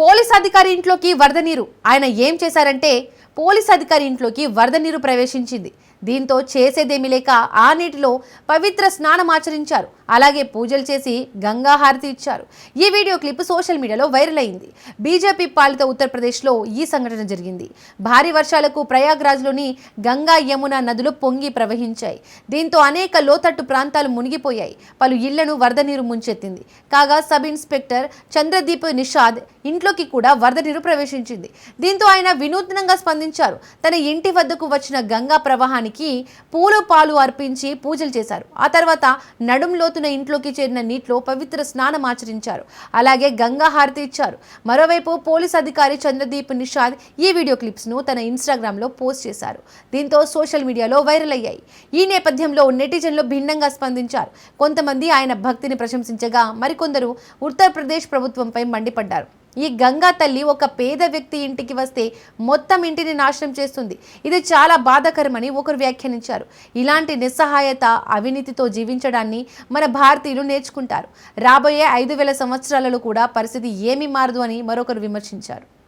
Police అధికారి ఇంట్లోకి వరద నీరు. ఆయన ఏం చేశారంటే పోలీస్ అధికారి ఇంట్లోకి వరద నీరు ప్రవేశించింది. దీంతో చేసేదేమీ లేక ఆ నీటిలో పవిత్ర స్నానం ఆచరించారు. అలాగే పూజలు చేసి గంగా హారతి ఇచ్చారు. ఈ వీడియో క్లిప్ సోషల్ మీడియాలో వైరల్ అయింది. బీజేపీ పాలిత ఉత్తరప్రదేశ్లో ఈ సంఘటన జరిగింది. భారీ వర్షాలకు ప్రయాగ్రాజ్లోని గంగా యమున నదులు పొంగి ప్రవహించాయి. దీంతో అనేక లోతట్టు ప్రాంతాలు మునిగిపోయాయి. పలు ఇళ్ళను వరద నీరు ముంచెత్తింది. కాగా సబ్ ఇన్స్పెక్టర్ చంద్రదీప్ నిషాద్ ఇంట్లోకి కూడా వరద నీరు ప్రవేశించింది. దీంతో ఆయన వినూత్నంగా స్పందించారు. తన ఇంటి వద్దకు వచ్చిన గంగా ప్రవాహానికి పూలు పాలు అర్పించి పూజలు చేశారు. ఆ తర్వాత నడుం లోతున ఇంట్లోకి చేరిన నీటిలో పవిత్ర స్నానం ఆచరించారు. అలాగే గంగా హారతి ఇచ్చారు. మరోవైపు పోలీస్ అధికారి చంద్రదీప్ నిషాద్ ఈ వీడియో క్లిప్స్ను తన ఇన్స్టాగ్రామ్లో పోస్ట్ చేశారు. దీంతో సోషల్ మీడియాలో వైరల్ అయ్యాయి. ఈ నేపథ్యంలో నెటిజన్లు భిన్నంగా స్పందించారు. కొంతమంది ఆయన భక్తిని ప్రశంసించగా మరికొందరు ఉత్తరప్రదేశ్ ప్రభుత్వంపై మండిపడ్డారు. ఈ గంగా తల్లి ఒక పేద వ్యక్తి ఇంటికి వస్తే మొత్తం ఇంటిని నాశనం చేస్తుంది. ఇది చాలా బాధాకరమని ఒకరు వ్యాఖ్యానించారు. ఇలాంటి నిస్సహాయత అవినీతితో జీవించడాన్ని మన భారతీయులు నేర్చుకుంటారు. రాబోయే ఐదు వేల సంవత్సరాలలో కూడా పరిస్థితి ఏమీ మారదు అని మరొకరు విమర్శించారు.